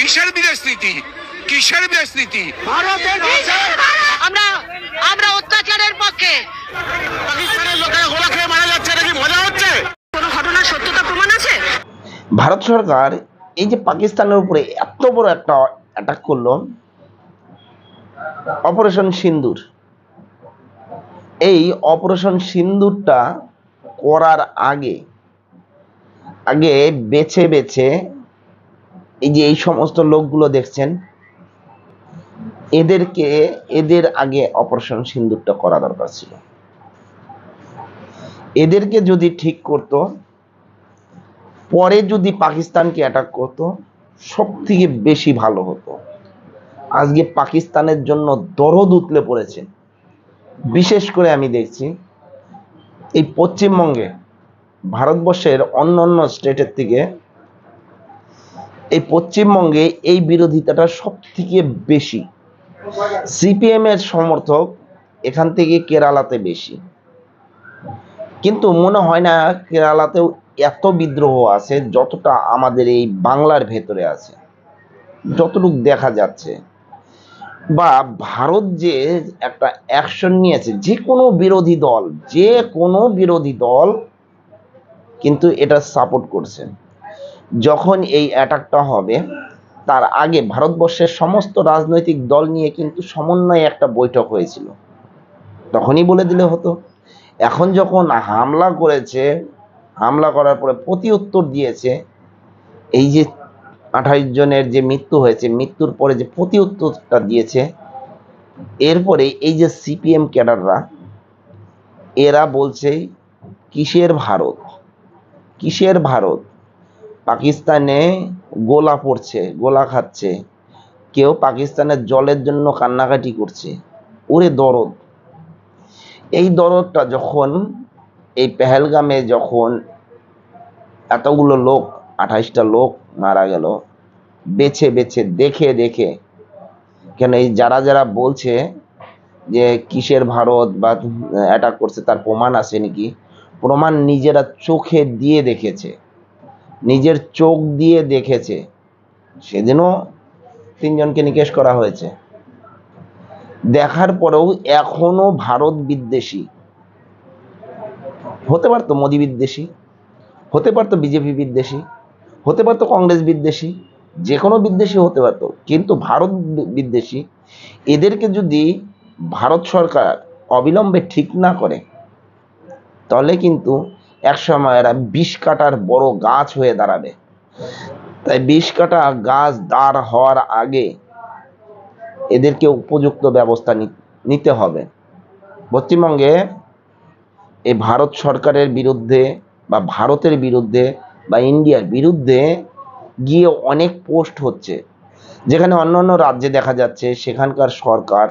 কিসের বিদেশ নীতি কিসের বিদেশ। নীতি আমরা আমরা অত্যাচারের পক্ষে। পাকিস্তানের লোকেরা গোলা খেয়ে মারা যাচ্ছে এটা কি মজা হচ্ছে? কোনো ঘটনার সত্যতা প্রমাণ আছে? ভারত সরকার এই যে পাকিস্তানের উপরে এত বড় একটা অ্যাটাক করল অপারেশন সিন্দুর। এই অপারেশন সিন্দুরটা করার আগে আগে বেছে বেছে এই যে এই সমস্ত লোকগুলো দেখছেন, এদেরকে, এদের আগে অপারেশন সিন্দুরটা করা দরকার ছিল। এদেরকে যদি ঠিক করতো, পরে যদি পাকিস্তানকে অ্যাটাক করতো সব থেকে বেশি ভালো হতো। আজকে পাকিস্তানের জন্য দরদ উতলে পড়েছে। বিশেষ করে আমি দেখছি, এই পশ্চিমবঙ্গে, ভারতবর্ষের অন্য অন্য স্টেটের থেকে এই পশ্চিমবঙ্গে এই বিরোধিতাটা সব থেকে বেশি সিপিএম এর সমর্থক এখান থেকে কেরালাতে বেশি। কিন্তু মনে হয় না কেরালাতেও এত বিদ্রোহ আছে যতটা আমাদের এই বাংলার ভেতরে আছে। যতটুকু দেখা যাচ্ছে। বা ভারত যে একটা অ্যাকশন নিয়েছে, যে কোনো বিরোধী দল, যে কোনো বিরোধী দল কিন্তু এটা সাপোর্ট করছে। যখন এই অ্যাটাকটা হবে, তার আগে ভারতবর্ষের সমস্ত রাজনৈতিক দল নিয়ে কিন্তু সমন্বয়ে একটা বৈঠক হয়েছিল। তখনই বলে দিলে হতো। এখন যখন হামলা করেছে, হামলা করার পরে প্রতি উত্তর দিয়েছে, এই যে আঠাশ জনের যে মৃত্যু হয়েছে, মৃত্যুর পরে যে প্রতি উত্তরটা দিয়েছে, এরপরে এই যে সিপিএম ক্যাডাররা, এরা বলছে, কিসের ভারত? কিসের ভারত? পাকিস্তানে গোলা পড়ছে, গোলা খাচ্ছে। কেউ পাকিস্তানের জলের জন্য কান্নাকাটি করছে। ওরে দরদ। এই দরদটা যখন, এই পেহেলগামে যখন এতগুলো লোক, আঠাইশটা লোক মারা গেল, বেছে বেছে, দেখে দেখে, কেন এই যারা যারা বলছে যে কিসের ভারত বা অ্যাটাক করছে, তার প্রমাণ আছে নাকি? প্রমাণ নিজেরা চোখে দিয়ে দেখেছে। নিজের চোখ দিয়ে দেখেছে। সেদিনও তিনজনকে নিকেশ করা হয়েছে। দেখার পরেও এখনও ভারত বিদ্বেষী। হতে পারতো মোদী বিদ্বেষী, হতে পারতো বিজেপি বিদ্বেষী, হতে পারতো কংগ্রেস বিদ্বেষী যে কোনো বিদ্বেষী হতে পারতো। কিন্তু ভারত বিদ্বেষী, এদেরকে যদি ভারত সরকার অবিলম্বে ঠিক না করে, তাহলে কিন্তু একসময় এরা বিষ কাটার বড় গাছ হয়ে দাঁড়াবে। তাই বিষ কাটা গাছ দাঁড় হওয়ার আগে এদেরকে উপযুক্ত ব্যবস্থা নিতে হবে। পশ্চিমবঙ্গে এই ভারত সরকারের বিরুদ্ধে বা ভারতের বিরুদ্ধে বা ইন্ডিয়ার বিরুদ্ধে গিয়ে অনেক পোস্ট হচ্ছে। যেখানে অন্য অন্য রাজ্যে দেখা যাচ্ছে সেখানকার সরকার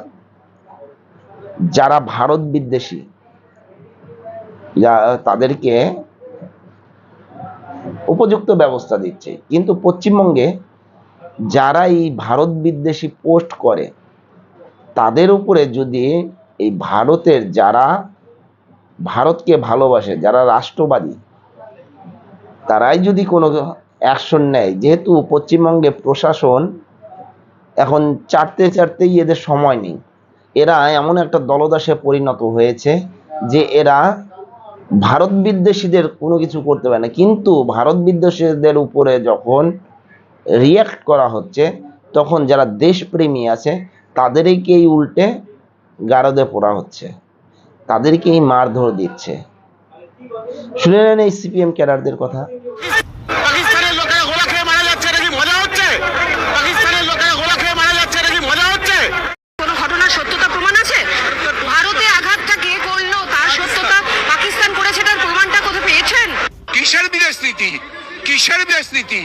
যারা ভারত বিদ্বেষী যা- তাদেরকে উপযুক্ত ব্যবস্থা দিচ্ছে। কিন্তু পশ্চিমবঙ্গে যারা এই ভারত বিদ্বেষী পোস্ট করে, তাদের উপরে যদি এই ভারতের যারা ভারতকে ভালোবাসে, যারা রাষ্ট্রবাদী, তারাই যদি কোনো অ্যাকশন নেয়, যেহেতু পশ্চিমবঙ্গে প্রশাসন এখন চাটতে চাটতেই এদের সময় নেই। এরা এমন একটা দলদাসে পরিণত হয়েছে যে এরা ভারত বিদ্বেষীদের কোনো কিছু করতে পারে না। কিন্তু ভারত বিদ্বেষীদের উপরে যখন রিয়াক্ট করা হচ্ছে, তখন যারা দেশপ্রেমী আছে, তাদেরকেই উল্টে গারদে পড়া হচ্ছে। তাদেরকেই মারধর দিচ্ছে। শুনে নেন এই সিপিএম ক্যাডারদের কথা পাকিস্তানের লোকেরা গোলা খেয়ে মারা যাচ্ছে এটা কি মজা হচ্ছে পাকিস্তানের লোকেরা গোলা খেয়ে মারা যাচ্ছে এটা কি মজা হচ্ছে কোনো ঘটনার সত্যতা প্রমাণ আছে ভারতে আঘাতটা কে করল তার সত্যতা পাকিস্তান করেছে তার প্রমাণটা কোথায় পেয়েছেন কিসের বিদেশ কিসের দেশনীতি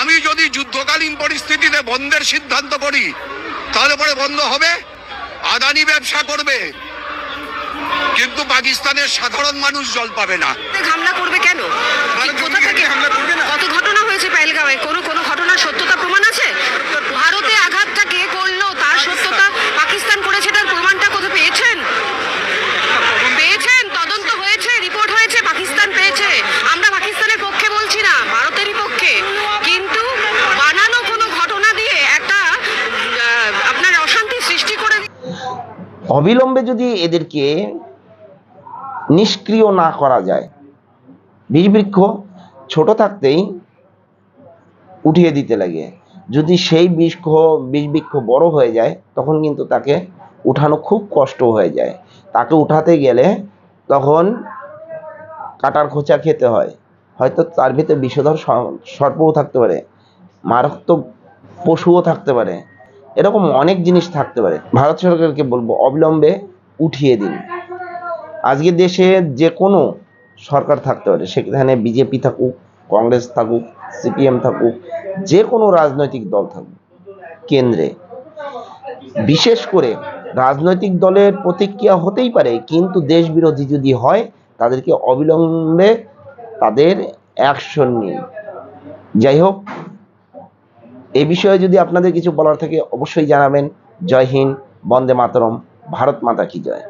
আমি যদি যুদ্ধকালীন পরিস্থিতিতে বন্ধের সিদ্ধান্ত করি তাহলে পরে বন্ধ হবে আদানি ব্যবসা করবে। কিন্তু পাকিস্তানের সাধারণ মানুষ জল পাবে না। হামলা করবে কেন? কত ঘটনা হয়েছে পেহেলগাঁওয়ে? কোনো কোনো ঘটনার সত্যতা প্রমাণ আছে? ভারতে আঘাতটা কে করল তার সত্যতা পাকিস্তান করেছে তার প্রমাণটা কোথায় পেয়েছেন পেয়েছেন তদন্ত হয়েছে রিপোর্ট হয়েছে পাকিস্তান পেয়েছে আমরা পাকিস্তানের পক্ষে বলছি না ভারতেরই পক্ষে কিন্তু বানানো কোনো ঘটনা দিয়ে অবিলম্বে যদি এদেরকে নিষ্ক্রিয় না করা যায় বীজবৃক্ষ ছোট থাকতেই উঠিয়ে দিতে লাগে। যদি সেই বৃক্ষ বীজবৃক্ষ বড় হয়ে যায়, তখন কিন্তু তাকে উঠানো খুব কষ্ট হয়ে যায়। তাকে উঠাতে গেলে তখন কাটার খোঁচা খেতে হয়। হয়তো তার ভিতরে বিষধর সর্পও থাকতে পারে, মারাত্মক পশুও থাকতে পারে। এরকম অনেক জিনিস থাকতে পারে। ভারত সরকারকে বলব, অবিলম্বে উঠিয়ে দিন। আজকে দেশে যে কোনো সরকার থাকতে পারে, সেখানে বিজেপি থাকুক, কংগ্রেস থাকুক, সিপিএম থাকুক, যে কোনো রাজনৈতিক দল থাকুক, কেন্দ্রে। বিশেষ করে রাজনৈতিক দলের প্রতিক্রিয়া হতেই পারে, কিন্তু দেশ বিরোধী যদি হয়, তাদেরকে অবিলম্বে তাদের অ্যাকশন নিন। যাই হোক এই বিষয়ে যদি আপনাদের কিছু বলার থাকে, অবশ্যই জানাবেন। জয় হিন্দ, বন্দে মাতরম, ভারত মাতা কি জয়।